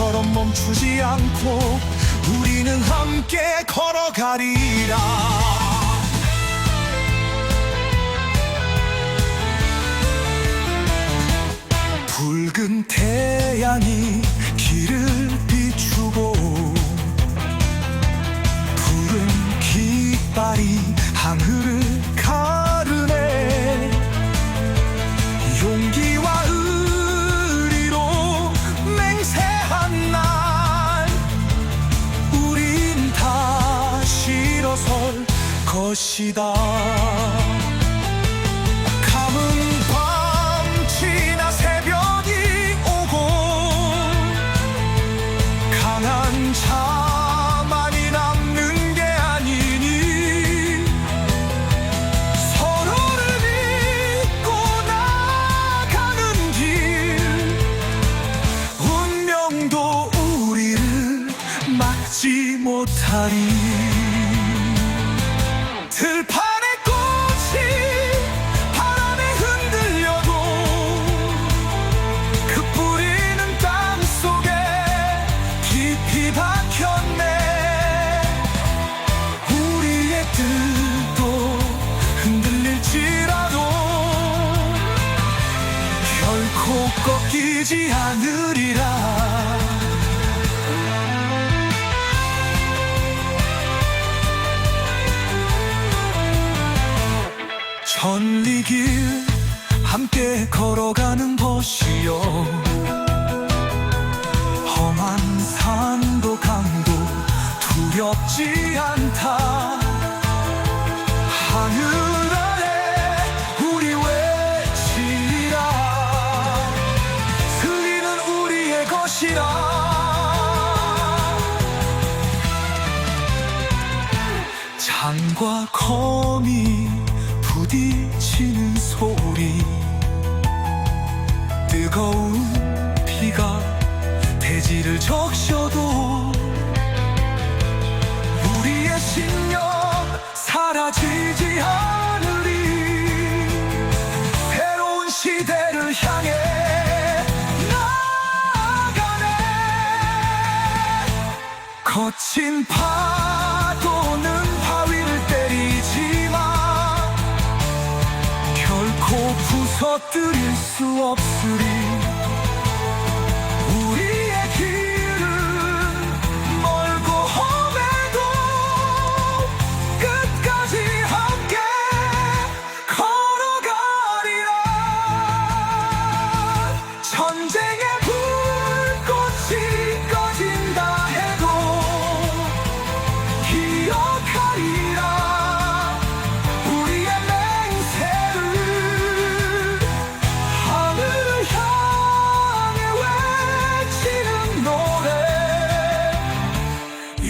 바람처럼 멈추지 않고 우리는 함께 걸어가리라. 붉은 태양이 길을 것이다. 밤 지나 새벽이 오고 강한 자만이 남는 게 아니니 서로를 믿고 나가는 길. 운명도 우리를 막지 못하리 꺾이지 않으리라. 천리길 함께 걸어가는 것이요. 험한 산도 강도 두렵지 않다 것이라 창과 검이 부딪히는 소리. 뜨거운 피가 대지를 적셔도 우리의 신념 사라지지 않으리. 새로운 시대를 향해 거친 파도는 바위를 때리지만 결코 부서뜨릴 수 없으리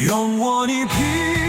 用我，你皮。